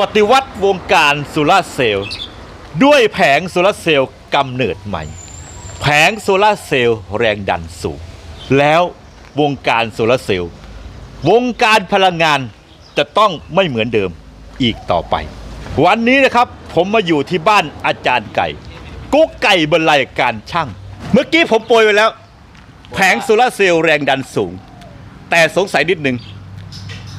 ปฏิวัติวงการโซลาร์เซลล์ด้วยแผงโซลาร์เซลล์กำเนิดใหม่ แผงโซลาร์เซลล์แรงดันสูง แล้ววงการโซลาร์เซลล์วงการพลังงานจะต้องไม่เหมือนเดิมอีกต่อไป วันนี้นะครับผมมาอยู่ที่บ้านอาจารย์ไก่ กุ๊กไก่บรรลัยการช่าง เมื่อกี้ผมโปรยไปแล้ว แผงโซลาร์เซลล์แรงดันสูง แต่สงสัยนิดนึง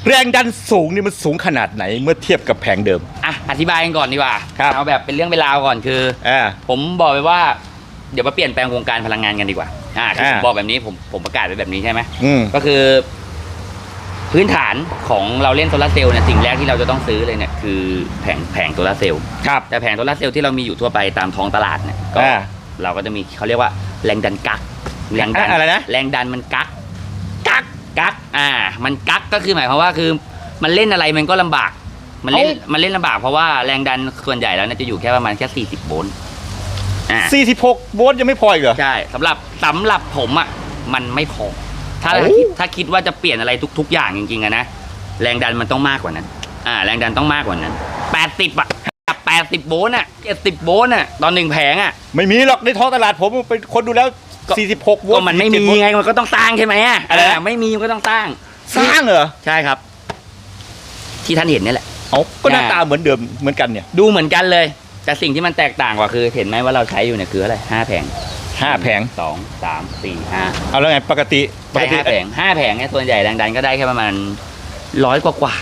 แรงดันสูงนี่มันสูงขนาดไหนเมื่อเทียบกับแผงเดิม อะอธิบายกันก่อนดีกว่าครับเอาแบบเป็นเรื่องเป็นราวก่อนคืออ่าผมบอกไปว่าเดี๋ยวมาเปลี่ยนแปลงวงการพลังงานกันดีกว่าอ่าคือผมอ่า บอกแบบนี้ผมผมประกาศไปแบบนี้ใช่ไหมอืมก็คือ พื้นฐานของเราเล่นโซลาร์เซลล์เนี่ยสิ่งแรกที่เราจะต้องซื้อเลยเนี่ยคือแผงแผงโซลาร์เซลล์ครับ แต่แผงโซลาร์เซลล์ที่เรามีอยู่ทั่วไปตามท้องตลาดเนี่ยก็อ่าเราก็จะมีเขาเรียกว่าแรงดันกักแรงดันอะอะไรนะ แรงดันมันกักกักกัก อ่า มันกักก็คือหมายความว่าคือมันเล่นอะไรมันก็ลำบาก มันเล่นเอ้ามันเล่นลำบากเพราะว่าแรงดันส่วนใหญ่แล้วเนี่ยจะอยู่แค่ประมาณแค่40โวลต์อ่า46โวลต์ยังไม่พออีกเหรอ ใช่สำหรับสำหรับผมอะมันไม่พอ ถ้าเอ้าคิดถ้าคิดว่าจะเปลี่ยนอะไรทุก ๆ อย่างจริงๆอะนะแรงดันมันต้องมากกว่านั้น อ่า แรงดันต้องมากกว่านั้น80อะ 80 โวลต์อะ70 โวลต์อะตอนหนึ่งแผงอะ ไม่มีหรอกในท้องตลาดผมเป็นคนดูแล้วก็46โวลก็ต์มันไม่มี47โวลต์ไงมันก็ต้องสร้างใช่ไหมอะอะไรนะเไม่มีมันก็ต้องสร้างสร้างเหรอใช่ครับ ที่ท่านเห็นนี่แหละ เอาก็หน้าอ่าตาเหมือนเดิมเหมือนกันเนี่ยดูเหมือนกันเลย แต่สิ่งที่มันแตกต่างกว่าคือ เห็นไหมว่าเราใช้อยู่เนี่ยคืออะไรห้าแผงห้าแผงสองสามสี่ห้าเอาแล้วไงปกติปใช่กติห้าแผงห้าแผงเนี่ยส่วนใหญ่แรงดันก็ได้แค่ประมาณร้อยกว่ากว่า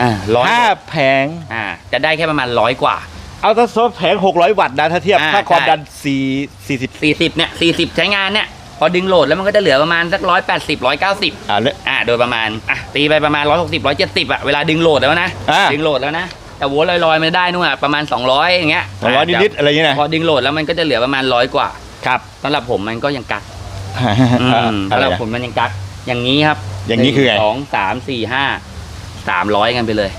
อ่าร้อยห้าแผงอ่าจะได้แค่ประมาณร้อยกว่า เอาถ้าโซแผง 600 วัตต์นะถ้าเทียบอ่าค่าความใช่ ดัน4 40สี่สิบเนี่ยสี่สิบใช้งานเนี่ยพอดึงโหลดแล้วมันก็จะเหลือประมาณสักร้อยแปดสิบร้อยเก้าสิบอ่าแล้วอ่าโดยประมาณอะตีไปประมาณร้อยหกสิบร้อยเจ็ดสิบอะเวลาดึงโหลดแล้วนะอ่า ดึงโหลดแล้วนะแต่โวลต์ลอยๆมันได้นู่นอะประมาณ 200 อย่างเงี้ยสองร้อยนิดๆอะไรอย่างเงี้ยนะพอดึงโหลดแล้วมันก็จะเหลือประมาณร้อยกว่าครับสำหรับผมมันก็ยังกักอืมอะสำไรหรับนะ ผมมันยังกักอย่างนี้ครับอย่างนี้คือไงหสองสามสี่ห้า สามร้อยกันไปเลย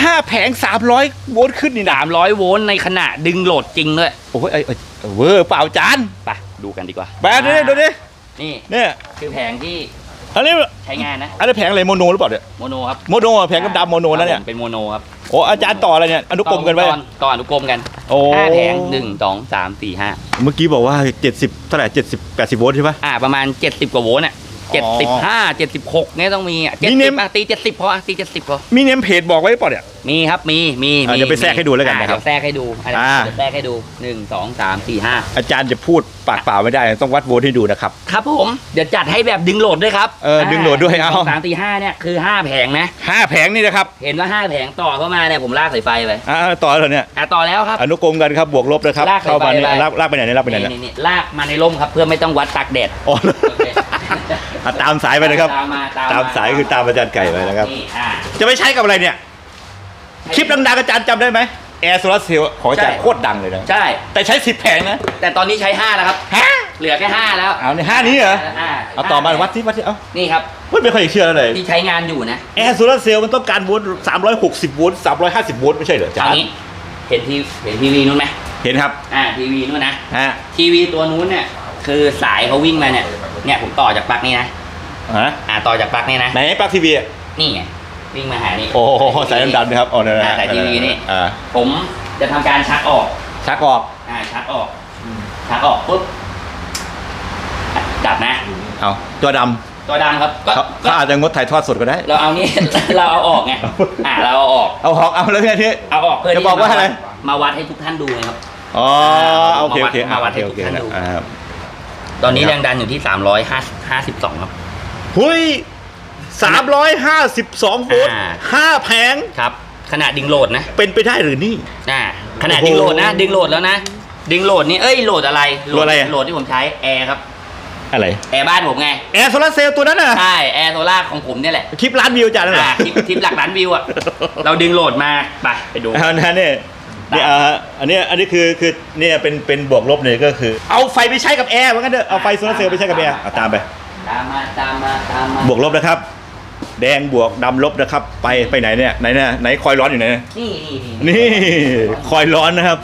ห้าแผง300โวลต์ขึ้นนี่นะสามร้อยโวลต์ในขณะดึงโหลดจริงด้วยโอ้ยเอ้ยเอ้ยเวอร์เปล่าจานไปดูกันดีกว่าแบนดูดิดูดินี่เนี่ยคือแผงที่อันนี้ใช้งานนะอันนี้แผงอะไรโมโนหรือเปล่าเนี่ยโมโนครับโมโนอะแผงดำๆโมโนนะเนี่ยครับผมเป็นโมโนครับโอ้อาจารย์ต่ออะไรเนี่ยอนุกรมกันไว้ต่อต่ออนุกรมกันโอ้ห้าแผงหนึ่งสองสามสี่ห้าเมื่อกี้บอกว่า70เท่าไหร่70 80โวลต์ใช่ปะอ่าประมาณเจ็ดสิบกว่าโวลต์อะอ๋ เจ็ดสิบอห้าเจ็ดสิบหกเนี่ยต้องมีอะมีเจ็ดเนสิมบอะตีเจ็ดสิบพออะตีเจ็ดสิบพอมีเนมเพจบอกไว้เปล่าเนี่ย มีครับมีมีอะมีเดี๋ยวไปแทรกให้ดูแล้วกันอ่นะครับเดี๋ยวแทรกให้ดูอะอ่า เดี๋ยวแทรกให้ดูหนึ่งสองสามสี่ห้าอาจารย์จะพูดปากเปล่าไม่ได้ ต้องวัดโวลต์ให้ดูนะครับ ครับผมเดี๋ยวจัดให้แบบดึงโหลดด้วยครับเออดึงโหลดด้วยเอา สองสามสี่ห้าเนี่ยคือห้าแผงนะ ห้าแผงนี่นะครับเห็นว่าห้าแผงต่อเข้ามาเนี่ยผมลากสายไฟไปอ่าต่อแล้วเนี่ย อะต่อแล้วครับ อนุกรมกันครับบวกลบนะครับ ลากสายเข้ามาไฟเนี่ยไป ลากลากไปไหนเนี่ยลากไปไหนนี่เนี่ยนี่นี่ลากมาในร่มครับ เพื่อไม่ต้องวัดตากแดดอ๋อโอเคอะตามสายไปนะครับ ตามมาตามตามสายคือตามอาจารย์ไก่ไปนะครับ นี่อ่าจะไปใช้กับอะไรเนี่ย คลิปดังๆอาจารย์จำได้ไหมแอร์โซลาร์เซลล์ของอาจารย์ใช่ โคตรดังเลยนะ ใช่ แต่ใช้สิบแผงนะแต่ตอนนี้ใช้ห้าแล้วครับ ฮะเหลือแค่ห้าแล้วเอาในห้านี้เหรออ่าเอาต่อมาวัดที่วัดที่เอ้านี่ครับ ไม่ค่อยเชื่อเลยที่ใช้งานอยู่นะแอร์โซลาร์เซลล์มันต้องการโวลต์360โวลต์350โวลต์ไม่ใช่เหรออาคจารราวย์นี้เห็นทีเห็นทีวีนู้นไหมเห็นครับอ่าทีวีนู้นนะ ฮะทีวีตัวนู้นเนี่ยคือสายเขาวิ่งมาเนี่ยเนี่ยผมต่อจากปลั๊กนี่นะฮะอ่าต่อจากปลั๊กนี่นะไหนปลั๊กทีวีอะนี่ไง วิ่งมาหานี่โอ้โหสายดำๆนะครับอ๋อนั่นอ่านะสายทีวีนี่ อ่าผมจะทำการชักออก ชักออก อ่าชักออกชักออกปุ๊บอะดับนะ เอาตัวดตัวดำครับำก็เขาก็เขาอาจจะงดถ่ายทอดสดก็ได้ เราเอานี่ เราเอาออกไงอ่าเราเอาออก เอาหอกเอาแล้วไงที่ เอาออกเพื่อจะที่บอกว่าอะไร มาวัดให้ทุกท่านดูไงครับ อ๋อโอเคโอเคมาวัดโอเคโอเคให้ทุกท่านดูอ่าตอนนี้ครับแรงดันอยู่ที่352ครับ หุย 352โวลต์อ่า ห้าแผง ครับขณะดึงโหลดนะเป็นไปได้หรือนี่ อ่าขณะโอ้โหดึงโหลดนะ ดึงโหลดแล้วนะดึงโหลดนี่เอ้ยโหลดอะไรโหลดอะไรอะ โหลดที่ผมใช้แอร์ครับอะไร แอร์บ้านผมไงแอร์โซลาร์เซลล์ตัวนั้นน่ะ ใช่แอร์โซล่าของผมเนี่ยแหละคลิปล้านวิวอาจารย์นั่นเหรออ่าคลิปคลิปหลักล้านวิวอะเราดึงโหลดมาไปไปดู เอานะเนี่ยเนี่ยอ่าอันนี้อันนี้คือคือเนี่ยเป็นเป็นบวกลบเนี่ยก็คือ เอาไฟไปใช้กับแอร์ว่างั้นเถอะเอาไฟโซลาร์เซลล์ไปใช้กับแอร์เอาตามไป ตามมาตามมาตามมาบวกลบนะครับ แดงบวกดำลบนะครับ ไปไปไหนเนี่ยไหนเนี่ยไหนคอยร้อนอยู่ไหนเนี่ยนี่นี่นี่นี่คอยร้อนนะครับ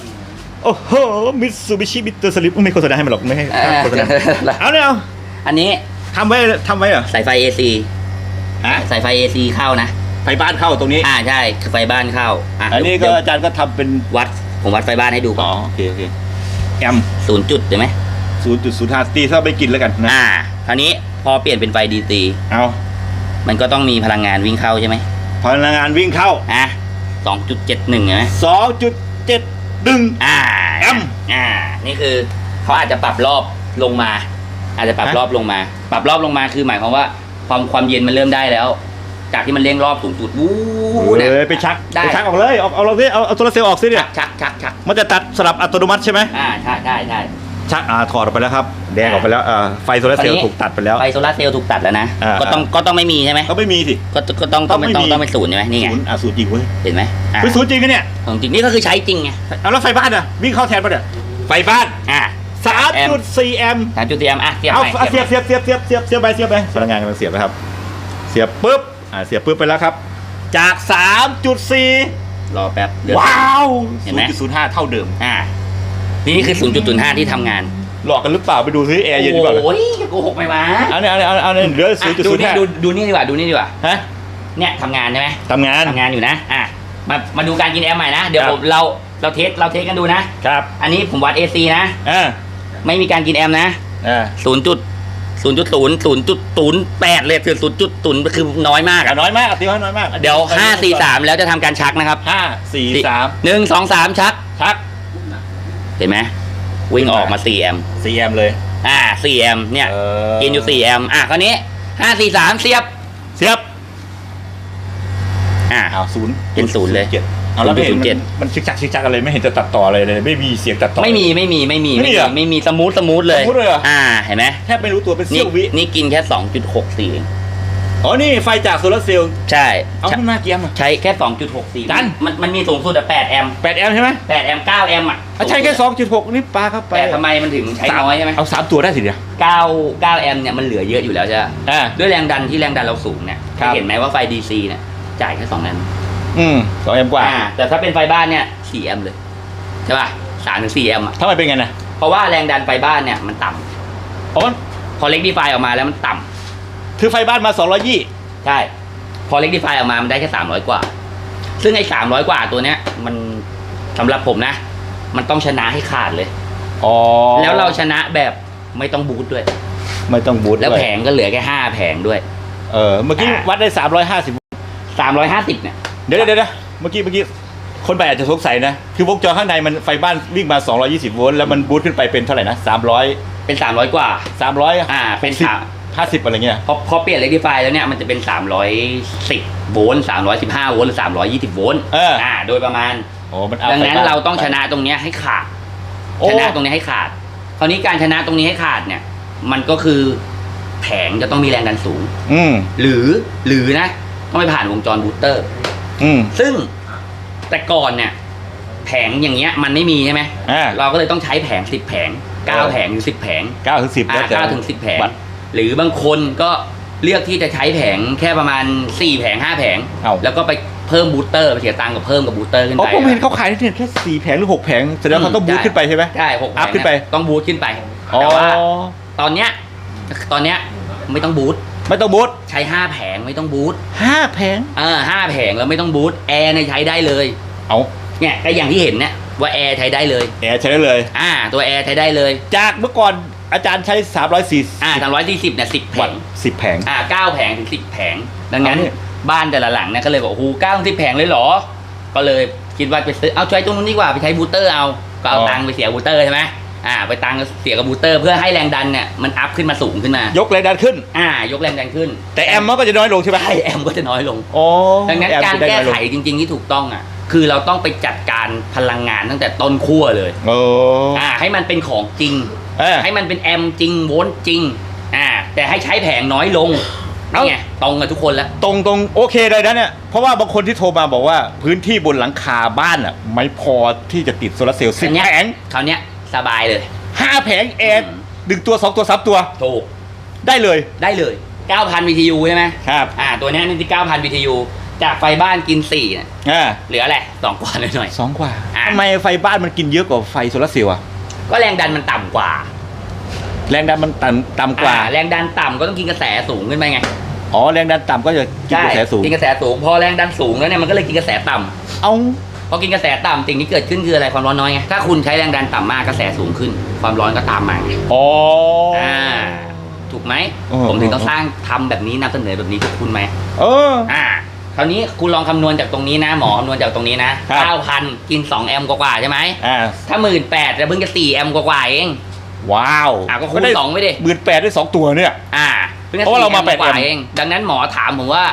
โอ้โหมิตซูบิชิมิเตอร์สลิปไม่โฆษณาให้มันหรอกไม่ให้เออโฆษณาเอาเนี่ยเอาอันนี้ทำไว้ทำไว้เหรอสายไฟ AC ฮะสายไฟ AC เข้านะไฟบ้านเข้าตรงนี้ อ่าใช่คือไฟบ้านเข้าอะอันนี้ก็เดี๋ยวอาจารย์ก็ทำเป็นวัดผมวัดไฟบ้านให้ดูก่อ๋ออนโอเคโอเคแอมศูนย์จุดใช่ไหมศูนย์จุดศูนย์ห้าตีถ้าไม่กินแล้วกันนะอ่าคราวนี้พอเปลี่ยนเป็นไฟดีซีเอา มันก็ต้องมีพลังงานวิ่งเข้าใช่ไหมพลังงานวิ่งเข้าอะสองจุดเจ็ดหนึ่งใช่ไหมสองจุดเจ็ดดึงอ่าแอมอ่า นี่คือเขาอาจจะปรับรอบลงมา อาจจะปรับฮะรอบลงมา ปรับรอบลงมาคือหมายความว่าความความเย็นมันเริ่มได้แล้ว จากที่มันเร่งรอบสูงสุดวู้เออไปชักได้ไปชักออกเลยเอาเอาเราสิเอาเอาโซลาร์เซลล์ออกสิเนี่ยชักชักชักมันจะตัดสลับอัตโนมัติใช่ไหมอ่าใช่ใช่ใช่ ชักอ่าถอดออกไปแล้วครับ แดงออกไปแล้วอ่าไฟโซลาร์เซลล์ตอนนี้ถูกตัดไปแล้ว ไฟโซลาร์เซลล์ถูกตัดแล้วนะ อ่า ก็ต้องก็ต้องไม่มีใช่ไหมก็ไม่มีสิ ก็ก็ต้องต้องต้องไม่ต้องมี ต้องเป็นศูนย์ใช่ไหมนี่ไงศูนย์อ่าศูนย์จริงเว้ยเห็นไหมอ่าเฮ้ยศูนย์จริงกันเนี่ยของจริงนี่ก็คือใช้จริงไงเอาแล้วไฟบ้านอะวิ่งเข้าแทนปะเนี่ยไฟบ้านอ่าสามจุดสี่แอมป์ สามจุดสี่แอมป์อะเสียบเอาใหม่เอาเสียบใหม่เสียบเสียบเสียบเสียบเสียบไปเสียบไปพลังงานกำลังเสียบนะครับ เสียบปุ๊บอ่าเสียบปุ๊บไปแล้วครับ จาก 3.4 รอแป๊บเดี๋ยว ว้าว เห็นไหม 0.05 เท่าเดิม อ่า นี่คือศูนย์จุดศูนย์ห้าที่ทำงานหลอกกันหรือเปล่าไปดูซิแอร์เย็นหรือเปล่าโอ้ยจะโกหกไหมวะเอาเนี่ยเอาเนี่ยเอาเนี่ยเอาเนี่ยเหลืออะดูนี่ดู0.05ดูนี่ดีกว่าดูนี่ดีกว่าฮะเนี่ยทำงานใช่ไหมทำงานทำงานอยู่นะอะมามาดูการกินแอร์ใหม่นะเดี๋ยวครับผมเราเราเทสเราเทสกันดูนะครับอันนี้ผมวัด AC นะอ่าไม่มีการกินแอมนะอ่าศูนย์จุดศูนย์จุดศูนย์ศูนย์จุดศูนย์แปดเลยคือศูนย์จุดศูนย์คือน้อยมากอะอะน้อยมากตีว่าน้อยมาก เดี๋ยวห้าสี่สามแล้วจะทำการชักนะครับห้าสี่สามหนึ่งสองสามชักชัก เห็นไหมวิ่งออกมาสี่แอมสี่แอมเลย อ่าสี่แอมเนี่ย เออ กินอยู่สี่แอมอะคราวนี้ห้าสี่สามเสียบ เสียบ อ่า อ้าวศูนย์เป็นศูนย์เลยจ็ดเอาแล้วไม่เห็นศูนย์เจ็มัดนมันชิกชักชิกชักอะไรไม่เห็นจะตัดต่ออะไรเลย ไม่มีเสียงตัดต่อ ไม่มีไม่มีไม่มีไม่มีเหรอไม่มีสมูทสมูทเลย สมูทเลยเหรออ่าเห็นไหมแทบไม่รู้ตัวเป็นนี่เสี้ยววิ นี่กินแค่สองจุดหกสี่เอง อ๋อนี่ไฟจากโซลาร์เซลล์ใช่ เอาใช้ขึ้นมาเกียร์มา ใช้แค่ 2.64 จัน มันมันมีสูงสุดอะ8แอมป์แปดแอมป์ใช่ไหม8แอมป์9แอมป์อะอะใช่แค่สองจุดหกนี่ปลาเข้าไปแต่ทำไมมันถึงใช้น้อยใช่ไหมเอาสามตัวได้สิเดียว 9 9แอมป์เนี่ยมันเหลือเยอะอยู่แล้วใช่ไหมอ่า ด้วยแรงดันที่แรงดันเราสูงเนี่ยครับ เห็นไหมว่าไฟ DC เนี่ยจ่ายแค่2แอมป์อืมสองแอมป์กว่า อ่าแต่ถ้าเป็นไฟบ้านเนี่ย4แอมป์เลยใช่ป่ะ3ถึง4แอมป์อะทำไมเป็นไงนะเพราะว่าแรงดันไฟบ้านเนี่ยมันต่ำเพราะมันพอเล็กดีไฟออกมาแล้วมันต่ำ คือไฟบ้านมาสองร้อยยี่ใช่ พอเล็กดีไฟออกมามันได้แค่300กว่า ซึ่งไอ้300กว่าตัวเนี้ย มันสำหรับผมนะ มันต้องชนะให้ขาดเลย อ๋อแล้วเราชนะแบบไม่ต้องบูทด้วย ไม่ต้องบูทแล้วด้วยแผงก็เหลือแค่ห้าแผงด้วย เออเมื่อกี้อ่า วัดได้สามร้อยห้าสิบสามร้อยห้าสิบเนี่ย เดี๋ยวเดี๋ยวเดี๋ยวเมื่อกี้เมื่อกี้คนไปอาจจะสงสัยนะ คือวงจรข้างในมันไฟบ้านวิ่งมา 220 โวลต์แล้วมันบูทขึ้นไปเป็นเท่าไหร่นะ 300 เป็นสามร้อยกว่า 300 อ่า เป็นสิบสาม ห้าสิบอะไรเงี้ย พอพอเปลี่ยนเลขดีไฟแล้วเนี่ยมันจะเป็นสามร้อยสิบโวลต์สามร้อยสิบห้าโวลต์หรือสามร้อยยี่สิบโวลต์เอออ่อ่าโดยประมาณ โอ้มันเอาดังนั้นไฟบ้ เราต้องชนะตรงเนี้ยให้ขาด โอ้ ชนะตรงนี้ให้ขาด คราวนี้การชนะตรงนี้ให้ขาดเนี่ย มันก็คือแผงจะต้องมีแรงดันสูง อืมหรือหรือนะ ต้องไปผ่านวงจรบูสเตอร์ อืมซึ่งแต่ก่อนเนี่ยแผงอย่างเงี้ยมันไม่มีใช่ไหมอ่าเราก็เลยต้องใช้แผงสิบแผงเก้าเออแผงหรือสิบแผงเก้าถึงสิบอ่าแล้วแต่เก้าถึงสิบแผง บัตร หรือบางคนก็เลือกที่จะใช้แผงแค่ประมาณสี่แผงห้าแผง เอาแล้วก็ไปเพิ่มบูสเตอร์ไปเสียตังค์กับเพิ่มกับบูสเตอร์ขึ้นอ๋อไป ผมเห็นเขาขายเนี่ยแค่สี่แผงหรือหกแผงแสดงว่าเขาต้องบูทขึ้นไปใช่ไหม ใช่หกแผอังพขึ้นไปเยต้องบูสขึ้นไป อ๋อ แต่ว่าตอนเนี้ยตอนเนี้ยไม่ต้องบูสไม่ต้องบูทใช้ห้าแผงไม่ต้องบูสห้าแผง เออห้าแผงแล้วไม่ต้องบูสแอร์เนี่ยใช้ได้เลยเอาเนี่ยก็อย่างที่เห็นเนี่ยว่าแอร์ใช้ได้เลย แอร์ใช้ได้เลย อ่า ตัวแอร์ใช้ได้เลย จากเมื่อก่อน อาจารย์ใช้ 340อ่าสามร้อยสี่สิบเนี่ยสิบแผวัตง ต์สิบแผง อ่าเก้าแผงถึงสิบแผง ดังนั้นเอาเนี่ย บ้านแต่ละหลังเนี่ยก็เลยบอกโอ้โหเก้าถึงสิบแผงเลยเหรอ ก็เลยคิดว่าไปซื้อเอาใช้ตรงนู้นดีกว่าไปใช้บูสเตอร์เอา ก็เอาตังค์ไปเสียบูสเตอร์ใช่ไหมอ่า ไปตังค์เสียกับบูสเตอร์ เพื่อให้แรงดันเนี่ยมันอัพขึ้นมาสูงขึ้นมายกแรงดันขึ้น อ่ายกแรงดันขึ้นแต่แอมมันก็จะน้อยลงใช่ไหมใช่แอมก็จะน้อยลง อ๋อดังนั้นอมการจะด้แก้น้อยลไขงจริง ๆ ที่ถูกต้องอะคือเราต้องไปจัดการพลังงานตั้งแต่ต้นขั้วเลย โอ้ อ่าให้มันเป็นของจริง เออ ให้มันเป็นแอมป์จริงโวลต์จริง อ่า แต่ให้ใช้แผงน้อยลงเอ้า นี่ไงตรงกับทุกคนแล้ว ตรงตรงโอเคเลยนะเนี่ยเพราะว่าบางคนที่โทรมาบอกว่าพื้นที่บนหลังคาบ้านอะไม่พอที่จะติดโซลาร์เซลล์สิบอันเนี้ย แผงคราวเนี้ยสบายเลย ห้าแผงแอร์อืม ดึงตัวสองตัวสามตัวถูกได้เลยได้เลย 9,000 BTU ใช่ไหมครับอ่า ตัวเนี้ยนี่ที่9,000 BTU จากไฟบ้านกิน4เนี่ยอ่าเหลืออะไรสองกว่าหน่อย สองกว่าอะ ทำไมไฟบ้านมันกินเยอะกว่าไฟโซลาร์เซลล์อะๆ ก็แรงดันมันต่ำกว่าแรงดันมันต่ำต่ำกว่า อ่แรงดันต่ำก็ต้องกินกระแสสูงขึ้นไปไงอ๋อแรงดันต่ำก็จะกินกระแสสูงกินกระแสสูง พอแรงดันสูงแล้วเนี่ยมันก็เลยกินกระแสต่ำเอาพอกินกระแสต่ำสิ่งที่เกิดขึ้นคืออะไรความร้อนน้อยไงถ้าคุณใช้แรงดันต่ำมากกระแสสูงขึ้น ความร้อนก็ตามมาไงอ๋ออ่าถูกไหมเออผมถึงต้องสร้างทำแบบนี้นำเสนอแบบนี้กับคุณไหมเออ อ่า คราวนี้คุณลองคำนวณจากตรงนี้นะ หมอคำนวณจากตรงนี้นะครับ9,000กิน2แอมป์กว่าๆใช่ไหมอ่าถ้า18,000แต่เพิ่งจะ4แอมป์กว่าๆเองว้าวอะก็คูณสองไปดิหมื่นแปดได้สองตัวเนี่ย อ่าพิ่งจะเพราะว่าเรามา4แอป์กว่า8แอมป์เอง ดังนั้นหมอถามผมว่า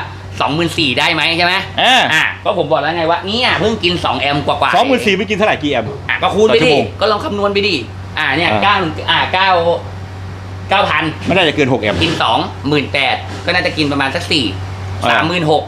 24,000ได้ไหมใช่ไหมอ่าอ่าก็ผมบอกแล้วไงว่าเนี่ยเพิ่งกิน2แอมป์กว่าๆสองหมื่นสี่ไม่กินเท่าไหร่กี่แอมป์อะก็คูณไปต่อชั่ดิวโมงก็ลองคำนวณไปดิอ่าเนี่ยอ่า เก้าอ่าเก้าเก้าพัน ไม่น่าจะเกินหกแอมป์กินสองหมื่นแปดก็น่าจะกินประมาณสักสี่อ่า สามหมื่นหก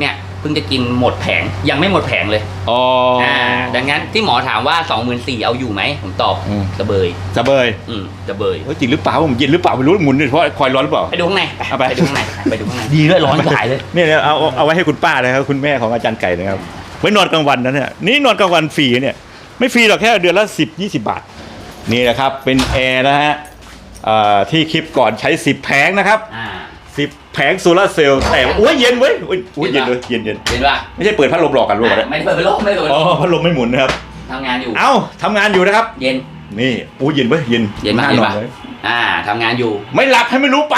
เนี่ยเพิ่งจะกินหมดแผงยังไม่หมดแผงเลยอ๋ออ่อ่าดังนั้นที่หมอถามว่า2 4 0 0 0เอาอยู่ไหมผมตอบอืมระเบย จะเบยอืมระเบยเฮ้ยจริงหรือเปล่าผมเย็นหรือเปล่าไม่รู้หมุนเพราะคอยร้อนหรือเปล่า ไปดูข้างในเอาไป ไปดูข้างในไปดูข้างในดีด้วยร้อนหายเลย เนี่ยเนี่ยเอาเอาเอาไว้ให้คุณป้านะครับคุณแม่ของอาจารย์ไก่นะครับไว้นอนกลางวันนะเนี่ยนี่นอนกลางวันฟรีเนี่ย ไม่ฟรีหรอกแค่เดือนละสิบยี่สิบาท นี่นะครับเป็นแอร์นะฮะเอ่อที่คลิปก่อนใช้ 10 แผงนะครับ อ่า 10แผงโซลาร์เซลล์แต่ว่าโอ้ยเย็นเว้ยโอ้ยโอ้ยเย็เย็นนเลปะยเย็นเย็นเห็นป่ะไม่ใช่เปิดพัดลมหลอกกันรู้ป่ะเนี่ยไม่ได้เปิดพัดลมไม่ได้เปิดพัดอ๋ลอมพัดลมไม่หมุนนะครับทำงานอยู่ เอ้าทำงานอยู่นะครับ เย็น นี่โอ้ยเย็นเว้ยเย็นเย็นมากาเย็นนอปะนเลย อ่าทำงานอยู่ ไม่หลับให้ไม่รู้ไป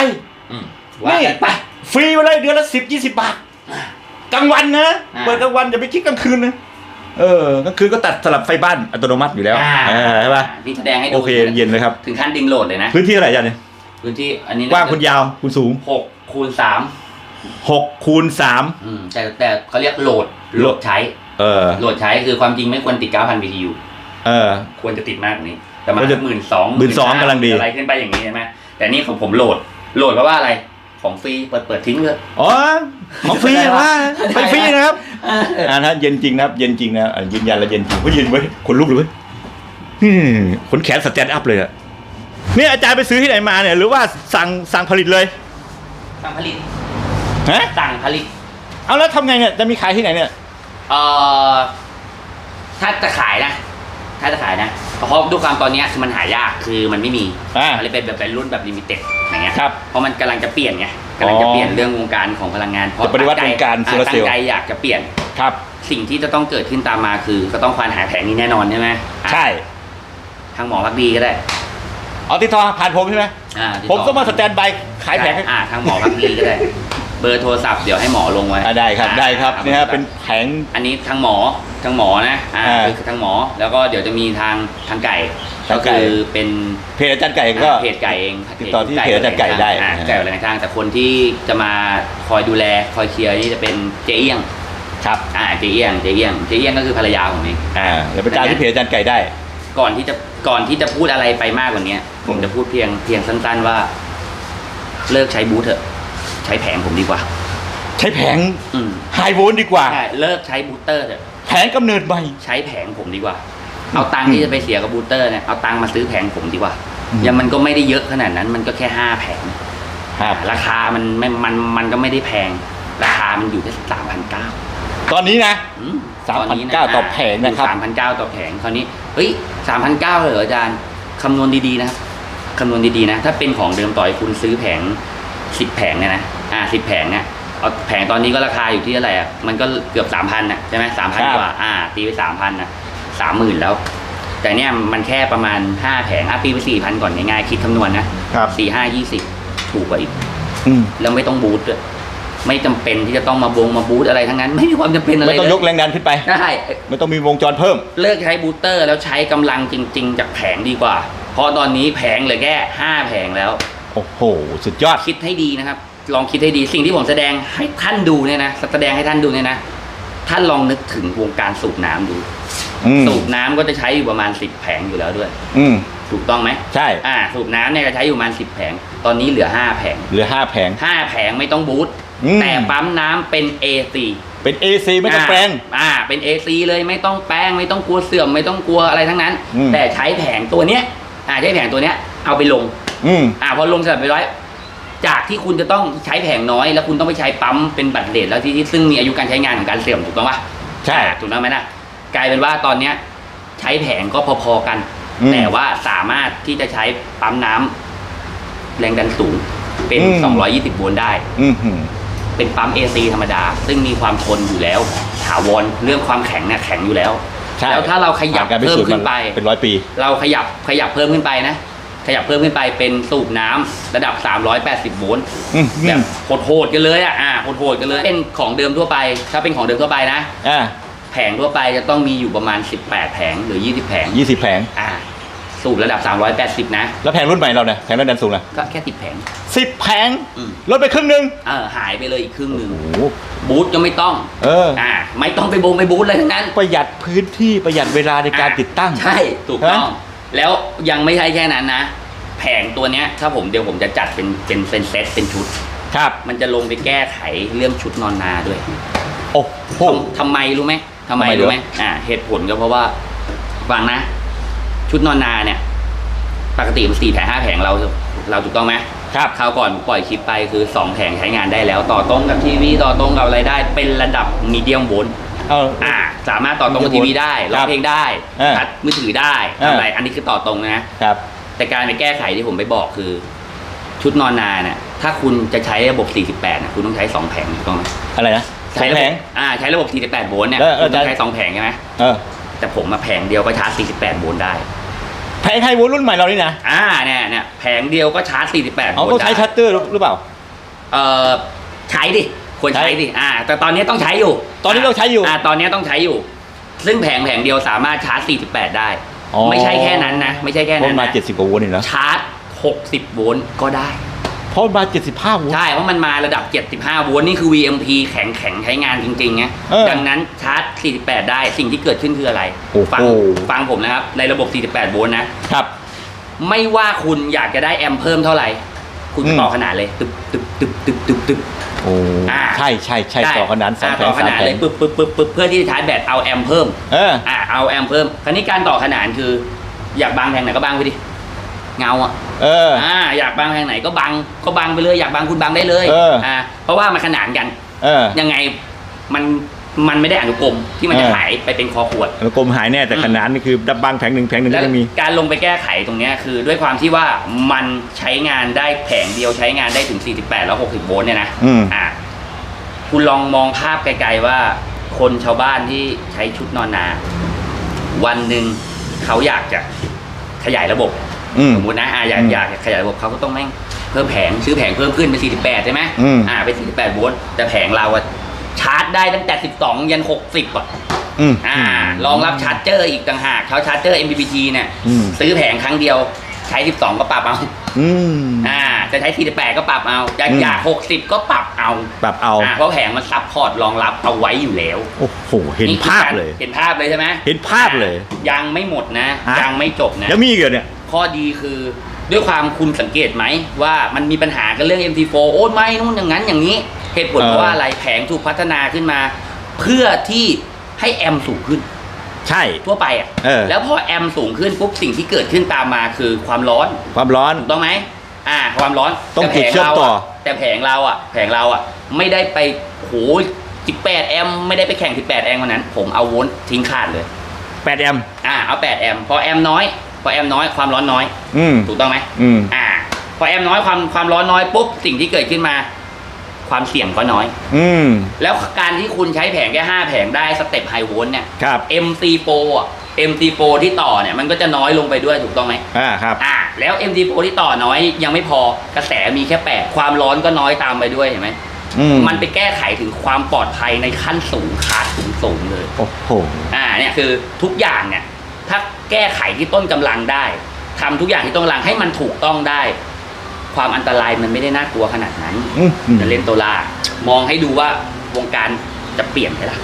อืมว่านี่กันไปฟรีมาเลยเดือนละสิบยี่สิบบาทกลางวันนะอ่าเปิดกลางวันอย่าไปคิดกลางคืนนะเออกลางคืนก็ตัดสลับไฟบ้านอัตโนมัติอยู่แล้วอ่าเออใช่ปะนี่แสดงให้ดูโอเคเย็นเลยครับ ถึงขั้นดึงโหลดเลยนะ พื้นที่อะไรอาจารย์เนี่ย พื้นที่อันนี้กว้างคุณยาวคุณสูงหกคูณสามหกคูณสามอืมแต่แต่เขาเรียกโหลดโหลดใช้ เออ โหลดใช้คือความจริงไม่ควรติด9,000 BTU เออ ควรจะติดมากกว่านี้ แต่มันควรจะหมื่นสอง12,000กำลังดีอะไรขึ้นไปอย่างนี้ใช่ไหมแต่นี่ของผมโหลดโหลดเพราะว่าอะไรของฟรีเปิดเปิดทิ้งเลยอ๋อของฟรีได้นะปะว่าได้ไปฟรีนะครับเอออ่านะเย็นจริงนะครับ เย็นจริงนะอะยืนยันแล้วเย็นจริงว่าเย็นเว้ยขนลุกเลยเว้ยอืมขนแขนสแตนด์อัพเลยอะ เนี่ยอาจารย์ไปซื้อที่ไหนมาเนี่ยหรือว่าสั่งสั่งผลิตเลยสั่งผลิตฮะสั่งผลิต เอาแล้วทำไงเนี่ยจะมีขายที่ไหนเนี่ย เอ่อ ถ้าจะขายนะ ถ้าจะขายนะ เพราะด้วยความตอนเนี้ยคือมันหายากคือมันไม่มีอ่ามันเลยเป็นแบบเป็นรุ่นแบบลิมิเต็ดอย่างเงี้ยครับเพราะมันกำลังจะเปลี่ยนไงกำลังจะเปลี่ยนเรื่องวงการของพลังงานเพราะจะปฏิวัติตั้ใจวงการโซลาร์เซลล์ตั้งใจอยากจะเปลี่ยนครับ สิ่งที่จะต้องเกิดขึ้นตามมาคือ ก็ต้องควานหาแผงนี้แน่นอนใช่ไหมอะใช่ ทางหมอพักดีก็ได้ เอาติดต่อผ่านผมใช่ไหมอ่าติดผมต่อก็มาสแตนบายขายแผงให้ อ่าทางหมอพักดีก็ได้ เบอร์โทรศัพท์เดี๋ยวให้หมอลงไว้อ่าได้ครับอ่าได้ครับอานี่ฮะบอร์โทรศัพท์เป็นแผง อันนี้ทางหมอทางหมอนะอ่าอ่าคือทางหมอแล้วก็เดี๋ยวจะมีทางทางไก่ทาก็งไก่ คือเป็นเพจอาจารย์ไก่ก็เพจไก่เองติดต่อที่เพจอาจารย์ไก่ได้อ่าไก่อะไรทางแต่คนที่จะมาคอยดูแลคอยเคลียร์นี่จะเป็นเจเอี้ยงครับ อ่าเจเอี้ยงเจเอี้ยงเจเอี้ยงก็คือภรรยาผมเอง อ่าเดี๋ยวไปตามที่เพจอาจารย์ไก่ได้ ก่อนที่จะก่อนที่จะพูดอะไรไปมากกว่านี้ผมจะพูดเพียงเพียงสั้น ๆว่า เลิกใช้บูธเถอะ ใช้แผงผมดีกว่า ใช้แผงอืมไฮโวลต์ดีกว่า ใช่เลิกใช้บูสเตอร์เถอะ แผงกำเนิดใหม่ ใช้แผงผมดีกว่า เอาตังค์ที่จะไปเสียกับบูสเตอร์เนี่ย เอาตังค์มาซื้อแผงผมดีกว่า อืม ยังมันก็ไม่ได้เยอะขนาดนั้น มันก็แค่ห้าแผง ครับ ราคามันไม่ มัน มันก็ไม่ได้แพง ราคามันอยู่แค่สามพันเก้าตอนนี้นะ 3,900ต่อแผงนะครับ สามพันเก้าต่อแผง คราวนี้ เฮ้ย สามพันเก้าเลยเหรออาจารย์คำนวณดีๆนะครับคำนวณดีๆนะ ถ้าเป็นของเดิมต่อยคุณซื้อแผงสิบแผงเนี่ยนะ อ่าสิบแผงเนี่ยเอาแผงตอนนี้ก็ราคาอยู่ที่อะไรอะ มันก็เกือบสามพันอะใช่ไหมสามพันครับกว่า อ่า ตีไปสามพันอะสามหมื่นแล้ว แต่เนี่ยมันแค่ประมาณห้าแผงอะตีไปสี่พันก่อนง่ายๆคิดคำนวณนะครับสี่ห้ายี่สิบถูกกว่าอีกอืมแล้วไม่ต้องบูทด้วย ไม่จำเป็นที่จะต้องมาบงมาบูทอะไรทั้งนั้น ไม่มีความจำเป็นอะไรไม่ต้องเลยกแรงดันขึ้นไปได้ไม่ต้องมีวงจรเพิ่ม เลิกใช้บูสเตอร์แล้วใช้กำลังจริง ๆ จากแผงดีกว่า เพราะตอนนี้แผงเหลือแค่ห้าแผงแล้ว โอ้โห สุดยอด คิดให้ดีนะครับ ลองคิดให้ดีสิ่งที่ผมแสดงให้ท่านดูเนี่ยนะแสดงให้ท่านดูเนี่ยนะท่านลองนึกถึงวงการสูบน้ำดู อืมสูบน้ำก็จะใช้อยู่ประมาณสิบแผงอยู่แล้วด้วย อืม ถูกต้องไหมใช่ อ่า สูบน้ำเนี่ยก็ใช้อยู่ประมาณสิบแผง ตอนนี้เหลือห้าแผงเหลือห้าแผง ห้าแผงไม่ต้องบูท อืม แต่ปั๊มน้ำเป็น AC เป็น AC ไม่ต้องแปลง อ่าเป็น AC เลยไม่ต้องแป้ง ไม่ต้องกลัวเสื่อมไม่ต้องกลัวอะไรทั้งนั้น อืม แต่ใช้แผงตัวเนี้ย อ่าใช้แผงตัวเนี้ยเอาไปลง อืม อ่าพอลงเสร็จไปร้อยจากที่คุณจะต้องใช้แผงน้อย แล้วคุณต้องไปใช้ปั๊มเป็นบัตรเลทแล้วที่ที่ซึ่งมีอายุการใช้งานของการเสื่อมถูกต้องปะใช่อ่าถูกต้องไหมนะกลายเป็นว่าตอนเนี้ยใช้แผงก็พอๆกัน อืมแต่ว่าสามารถที่จะใช้ปั๊มน้ำแรงดันสูงเป็น อืม 220 โวลต์ได้ อืมหืม เป็นปั๊ม AC ธรรมดา ซึ่งมีความทนอยู่แล้วถาวรเรื่องความแข็งเนี่ยแข็งอยู่แล้วใช่แล้วถ้าเราขยับผ่นการพิเพิ่มสูจน์ขึ้นไป เป็นร้อยปี เราขยับขยับเพิ่มขึ้นไปนะ ขยับเพิ่มขึ้นไปเป็นสูบน้ำระดับ 380 โวลต์อืมแบอืบมโหดๆกันเลยอะอ่าโหดๆกันเลยเป็นของเดิมทั่วไป ถ้าเป็นของเดิมทั่วไปนะ อ่าแผงทั่วไปจะต้องมีอยู่ประมาณ 18 แผงหรือ 20 แผง ยี่สิบแผง อ่า สูบระดับ 380 นะ แล้วแผงรุ่นใหม่เราเนี่ยแผงระดันสูงนะก็แค่10แผง สิบแผงอืม ลดไปครึ่งหนึ่งเออหายไปเลยอีกครึ่งหนึ่ง โอ้โหบูธก็ไม่ต้องเออ อ่าไม่ต้องไปบงไปบูธเลยทั้งนั้น ประหยัดพื้นที่ประหยัดเวลาในการอะติดตั้ง ใช่ ถูกต้อง แล้วยังไม่ใช่แค่นั้นนะ แผงตัวเนี้ยถ้าผมเดี๋ยวผมจะจัดเป็นเป็นเป็นเซตเป็นชุด ครับมันจะลงไปแก้ไขเรื่องชุดนอนนาด้วยโอ้โห ทำทำไมรู้ไหมทำไมทำไมรู้ไหมด้วยอ่าเหตุผลก็เพราะว่าฟังนะ ชุดนอนนาเนี่ย ปกติมันสี่แผงห้าแผงเรา เราถูกต้องไหมครับคราวก่อนผมปล่อยคลิปไปคือสองแผงใช้งานได้แล้ว ต่อตรงกับทีวีต่อตรงกับอะไรได้เป็นระดับมีเดียมโวลต์เอาอ่า สามารถต่อตรงกับทีวีได้ร้องเพลงได้เออชัดมือถือได้เออทำอะไรอันนี้คือต่อตรงนะ ครับ แต่การไปแก้ไขที่ผมไปบอกคือ ชุดนอนนาเนี่ยถ้าคุณจะใช้ระบบ 48นะคุณต้องใช้ 2 แผงถูกต้องไหมอะไรนะสองใช้ระแผบบงอ่าใช้ระบบ 48 โวลต์เนี่ยเออเออคุณต้องได้ใช้ 2 แผงใช่ไหมเออ แต่ผมมาแผงเดียวก็ชาร์จ 48 โวลต์ได้ แผงไฮโวลต์รุ่นใหม่เรานี่นะอ่าเนี่ยเนี่ยแผงเดียวก็ชาร์จ 48เอาโวลต้องต์ได้ใช้ชัตเตอร์หรือเปล่า เอ่อใช้ดิควรใช้ใช้ดิอ่า แต่ตอนนี้ต้องใช้อยู่ตอนนี้ต้องใช้อยู่อ่าตอนนี้ต้องใช้อยู่ ซึ่งแผงแผงเดียวสามารถชาร์จ 48 ได้ อ๋อ ไม่ใช่แค่นั้นนะ ไม่ใช่แค่เพราะนั้นมันมานะเจ็ดสิบกว่าโวลต์นี่นะชาร์จ 60 โวลต์ก็ได้ เพราะมันมาเจ็ดสิบห้าโวลต์ ใช่เพราะมันมาระดับ 75 โวลต์นี่คือ VMP แข็งแข็งใช้งานจริงๆนะเออดังนั้นชาร์จ 48 ได้สิ่งที่เกิดขึ้นคืออะไรโอ้โห ฟังฟังผมนะครับ ในระบบ 48 โวลต์นะ ครับ ไม่ว่าคุณอยากจะได้แอมป์เพิ่มเท่าไหร่ คุณก็อืมต่อขนาดเลยตึบตึบตึบตึบตึบตึบ โอ้อ่า ใช่ใช่ใช่ได้ต่อขนาดสองอ่าแผต่งอขสามนาดแผเลยงปึ๊บปึ๊บปึ๊บปึ๊บเพื่อที่จะชาร์จแบตเอาแอมป์เพิ่มเออ อ่าเอาแอมป์เพิ่มคราวนี้การต่อขนานคือ อยากบางแผงไหนก็บางไปดิ เงาอะเอออ่าอยากบางแผงไหนก็บางก็บางไปเลยอยากบางคุณบางได้เลยเอออ่าเพราะว่ามันขนานกันเออยังไงมันมันไม่ได้อนุกรมที่มันจะเออหายไปเป็นคอขวดแล้วกลมหายแน่แต่อืมขนาดนี่คือดับบางแผงหนึ่งแผงหนึ่งแล้วก็จะมีการลงไปแก้ไขตรงเนี้ยคือด้วยความที่ว่ามันใช้งานได้แผงเดียวใช้งานได้ถึง 48 แล้ว 60 โวลต์เนี่ยนะอืมอะคุณลองมองภาพไกลๆว่า คนชาวบ้านที่ใช้ชุดนอนนา วันหนึ่งเขาอยากจะขยายระบบ อืมสมมตินะอะอยากอืมอยากขยายระบบเขาก็ต้องแม่งเพิ่มแผงซื้อแผงเพิ่มขึ้นเป็น48ใช่ไหมอืม อ่าเป็น48โวลต์แต่แผงเราอะชาร์จได้ตั้งแต่ 12 ยัน 60อะ อืม อ่ารองรับชาร์จเจอร์อีกต่างหากเขาชาร์จเจอร์ MPPT เนี่ยอืม ซื้อแผงครั้งเดียวใช้ 12 ก็ปรับเอา อืม อ่าจะใช้ 48 ก็ปรับเอาอยากอืม อยาก 60 ก็ปรับเอาปรับเอา อ่าเพราะแผงมันซับพอร์ตรองรับเอาไว้อยู่แล้วโอ้โห เห็นคือภาพการเลย เห็นภาพเลยใช่ไหมเห็นภาพเลยอะยังไม่หมดนะ ฮะ ยังไม่จบนะแล้วมีอีกเหรอเนี่ย ข้อดีคือด้วยความคุณสังเกตไหมว่ามันมีปัญหากันเรื่อง MT4 โอ้ยไม่นู่นอย่างนั้นอย่างนี้เหตุผลเออเพราะว่าอะไรแผงถูกพัฒนาขึ้นมา เพื่อที่ให้แอมป์สูงขึ้น ใช่ทั่วไปอะเออแล้วพอแอมป์สูงขึ้นปุ๊บสิ่งที่เกิดขึ้นตามมาคือความร้อน ความร้อนถูกต้องไหมอ่า ความร้อนต้องแผจุดเชื่อมต่อราะแต่แผงเราอะ แผงเราอะ ไม่ได้ไปโห18 แอมป์ไม่ได้ไปแข่ง 18 แอมป์วันนั้น ผมเอาโวลต์ทิ้งขาดเลย 8 แอมป์อ่าเอา 8 แอมป์พอแอมป์น้อย พอแอมป์น้อยความร้อนน้อย อืมถูกต้องไหมอืมอ่า พอแอมป์น้อยความความร้อนน้อยปุ๊บสิ่งที่เกิดขึ้นมา ความเสี่ยงก็น้อย อืมแล้วการที่คุณใช้แผงแค่5แผงได้สเต็ปไฮโวลต์เนี่ย ครับ MC4 อะ MC4 ที่ต่อเนี่ยมันก็จะน้อยลงไปด้วยถูกต้องไหมอ่าครับ อ่า แล้ว MC4 ที่ต่อน้อยยังไม่พอกระแสมีแค่แปดความร้อนก็น้อยตามไปด้วยเห็นไหมอืมมันไปแก้ไขถึงความปลอดภัยในขั้นสูงคลาสสูงสูงๆเลย โอ้โห อ่าเนี่ยคือทุกอย่างเนี่ย ถ้าแก้ไขที่ต้นกำลังได้ทำทุกอย่างที่ต้นกำลังให้มันถูกต้องได้ ความอันตรายมันไม่ได้น่ากลัวขนาดนั้นอืมอืมจะเล่นตัวลามองให้ดูว่าวงการจะเปลี่ยนไหมล่ะ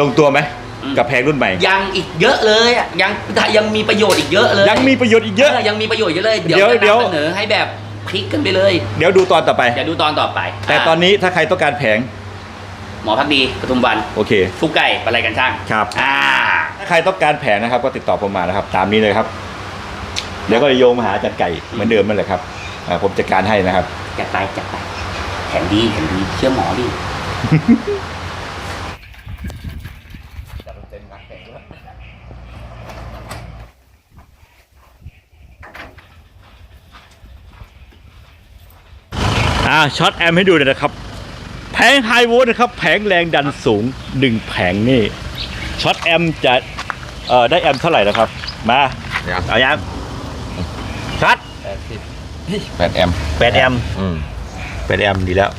ลงตัวไหมอืมกับแพงรุ่นใหม่ยังอีกเยอะเลยอะยังยังมีประโยชน์อีกเยอะเลย ยังมีประโยชน์อีกเยอะยังมีประโยชน์เยอะเลย เดี๋เดี๋ยยววจะเดี๋ยวนำเสนอให้แบบพลิกกันไปเลย เดี๋ยวดูตอนต่อไปเดี๋ยวดูตอนต่อไป แต่ตอนนี้ถ้าใครต้องการแผง หมอพักดีปทุมวันโอเค ทุกไก่ปลาไหลกันช่างครับ อ่า ถ้าใครต้องการแผงนะครับ ก็ติดต่อผมมานะครับ ตามนี้เลยครับ เดี๋ยวก็โยงมาหาอาจารย์ไก่เหมือนเดิมนั่นแหละครับอ่าผมจัดการให้นะครับ จัดไปจัดไปแผนดีแผนดีเชื่อหมอดิออ่าช็อตแอมให้ดูหน่อยนะครับ แผงไฮโวลต์นะครับ แผงแรงดันสูงหนึ่งแผงนี่ช็อตแอมจะเอ่อได้แอมเท่าไหร่นะครับ มาเอายังช็อตแปดแอมป์แปดแอมอืมแปดแอมดีแล้ว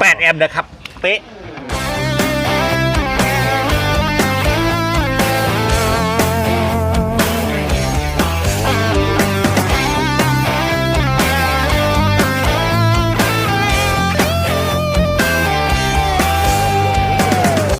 แปดแอมนะครับ เป๊ะ